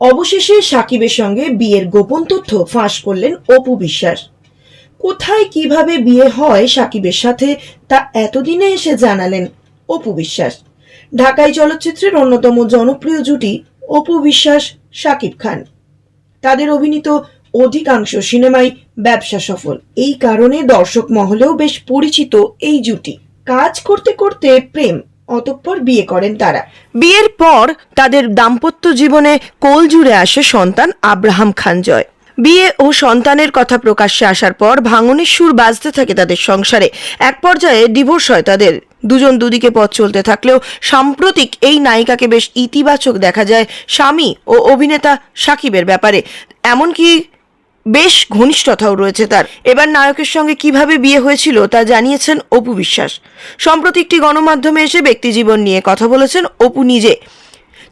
অবশেষে সাকিবের সঙ্গে বিয়ের গোপন তথ্য ফাঁস করলেন অপু বিশ্বাস। কোথায় কীভাবে বিয়ে হয় সাকিবের সাথে, তা এতদিনে এসে জানালেন অপু বিশ্বাস। ঢাকাই চলচ্চিত্রের অন্যতম জনপ্রিয় জুটি অপু বিশ্বাস, সাকিব খান। তাদের অভিনীত অধিকাংশ সিনেমাই ব্যবসা সফল। এই কারণে দর্শক মহলেও বেশ পরিচিত এই জুটি। কাজ করতে করতে প্রেম। অতঃপর বিয়ে করেন তারা। বিয়ের পর তাদের দাম্পত্য জীবনে কোল জুড়ে আসে সন্তান আব্রাহাম খান জয়। বিয়ে ও সন্তানের কথা প্রকাশ্যে আসার পর ভাঙনের সুর বাজতে থাকে তাদের সংসারে। এক পর্যায়ে ডিভোর্স হয় তাদের। দুজন দুদিকে পথ চলতে থাকলেও সাম্প্রতিক এই নায়িকাকে বেশ ইতিবাচক দেখা যায় স্বামী ও অভিনেতা সাকিবের ব্যাপারে। এমনকি বেশ ঘনিষ্ঠতাও রয়েছে তার। এবার নায়কের সঙ্গে কীভাবে বিয়ে হয়েছিল তা জানিয়েছেন অপু বিশ্বাস। সম্প্রতি একটি গণমাধ্যমে এসে ব্যক্তিজীবন নিয়ে কথা বলেছেন অপু নিজে।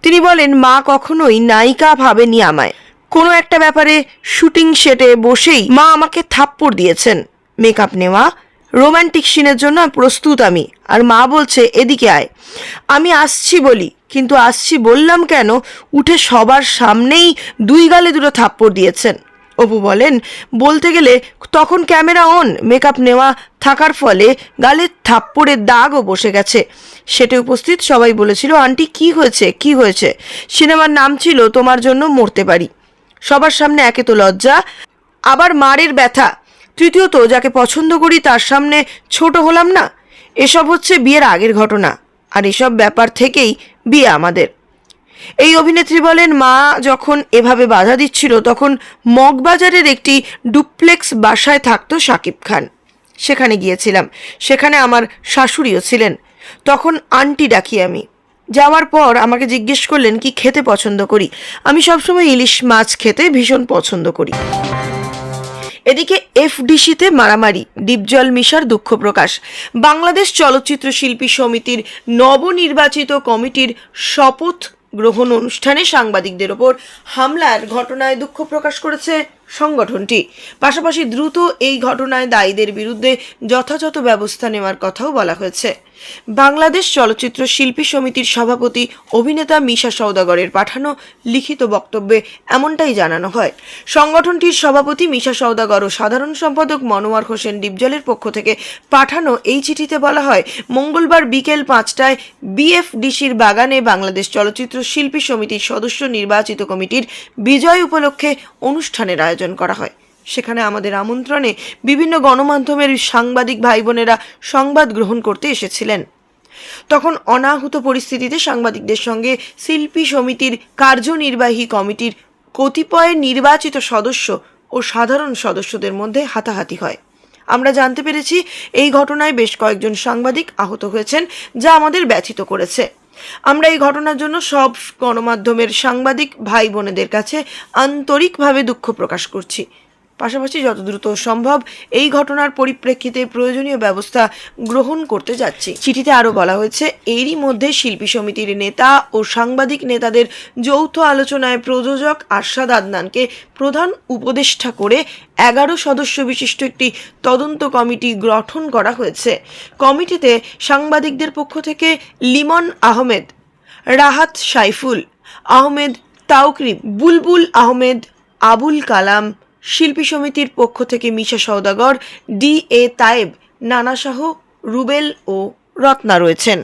তিনি বলেন, মা কখনোই নায়িকা ভাবেনি আমায় কোনো একটা ব্যাপারে শুটিং সেটে বসেই মা আমাকে থাপ্পড় দিয়েছেন। মেকআপ নেওয়া রোম্যান্টিক সিনের জন্য প্রস্তুত আমি। আর মা বলছে, এদিকে আয়। আমি আসছি বলি, কিন্তু আসছি বললাম কেন? উঠে সবার সামনেই দুই গালে দুটো থাপ্পড় দিয়েছেন। অপু বলেন, বলতে গেলে তখন ক্যামেরা অন, মেকআপ নেওয়া থাকার ফলে গালে থাপ্পড়ের দাগও বসে গেছে। সেটে উপস্থিত সবাই বলেছিল, আন্টি, কি হয়েছে? কি হয়েছে? সিনেমার নাম ছিল তোমার জন্য মরতে পারি। সবার সামনে একে তো লজ্জা, আবার মারের ব্যথা। তৃতীয়ত, যাকে পছন্দ করি তার সামনে ছোট হলাম না। এসব হচ্ছে বিয়ের আগের ঘটনা। আর এসব ব্যাপার থেকেই বিয়ে আমাদের। এই অভিনেত্রী বলেন, মা যখন এভাবে বাধা দিচ্ছিল, তখন মগবাজারের একটি ডুপ্লেক্স বাসায় থাকতো শাকিব খান। সেখানে গিয়েছিলাম। সেখানে আমার শাশুড়িও ছিলেন। তখন আন্টি ডাকি আমি। যাওয়ার পর আমাকে জিজ্ঞেস করলেন, কি খেতে পছন্দ করি? আমি সবসময় ইলিশ মাছ খেতে ভীষণ পছন্দ করি। এদিকে এফডিসিতে মারামারি, ডিপজল মিশার দুঃখ প্রকাশ। বাংলাদেশ চলচ্চিত্র শিল্পী সমিতির নবনির্বাচিত কমিটির শপথ গ্রহণ অনুষ্ঠানে সাংবাদিকদের ওপর হামলার ঘটনায় দুঃখ প্রকাশ করেছে সংগঠনটি। পাশাপাশি দ্রুত এই ঘটনায় দায়ীদের বিরুদ্ধে যথাযথ ব্যবস্থা নেওয়ার কথাও বলা হয়েছে। বাংলাদেশ চলচ্চিত্র শিল্পী সমিতির সভাপতি অভিনেতা মিশা সওদাগরের পাঠানো লিখিত বক্তব্যে এমনটাই জানানো হয়। সংগঠনটির সভাপতি মিশা সওদাগর ও সাধারণ সম্পাদক মনোয়ার হোসেন ডিপজলের পক্ষ থেকে পাঠানো এই চিঠিতে বলা হয়, মঙ্গলবার বিকেল পাঁচটায় বিএফডিসির বাগানে বাংলাদেশ চলচ্চিত্র শিল্পী সমিতির সদস্য নির্বাচিত কমিটির বিজয় উপলক্ষে অনুষ্ঠানের আয়োজন করা হয়। সেখানে আমাদের আমন্ত্রণে বিভিন্ন গণমাধ্যমের সাংবাদিক ভাই বোনেরা সংবাদ গ্রহণ করতে এসেছিলেন। তখন অনাহুত পরিস্থিতিতে সাংবাদিকদের সঙ্গে শিল্পী সমিতির কার্যনির্বাহী কমিটির কতিপয় নির্বাচিত সদস্য ও সাধারণ সদস্যদের মধ্যে হাতাহাতি হয়। আমরা জানতে পেরেছি, এই ঘটনায় বেশ কয়েকজন সাংবাদিক আহত হয়েছেন, যা আমাদের ব্যথিত করেছে। আমরা এই ঘটনার জন্য সব গণমাধ্যমের সাংবাদিক ভাই বোনেদের কাছে আন্তরিকভাবে দুঃখ প্রকাশ করছি। পাশাপাশি যত দ্রুত সম্ভব এই ঘটনার পরিপ্রেক্ষিতে প্রয়োজনীয় ব্যবস্থা গ্রহণ করতে যাচ্ছি। চিঠিতে আরও বলা হয়েছে, এরই মধ্যে শিল্পী সমিতির নেতা ও সাংবাদিক নেতাদের যৌথ আলোচনায় প্রযোজক আরশাদ আদনানকে প্রধান উপদেষ্টা করে এগারো সদস্য বিশিষ্ট একটি তদন্ত কমিটি গঠন করা হয়েছে। কমিটিতে সাংবাদিকদের পক্ষ থেকে লিমন আহমেদ, রাহাত সাইফুল, আহমেদ তাওকরিব, বুলবুল আহমেদ, আবুল কালাম শিল্পী সমিতির পক্ষ থেকে মিশা সওদাগর ডি এ তায়েব নানাসহ রুবেল ও রত্না রয়েছেন।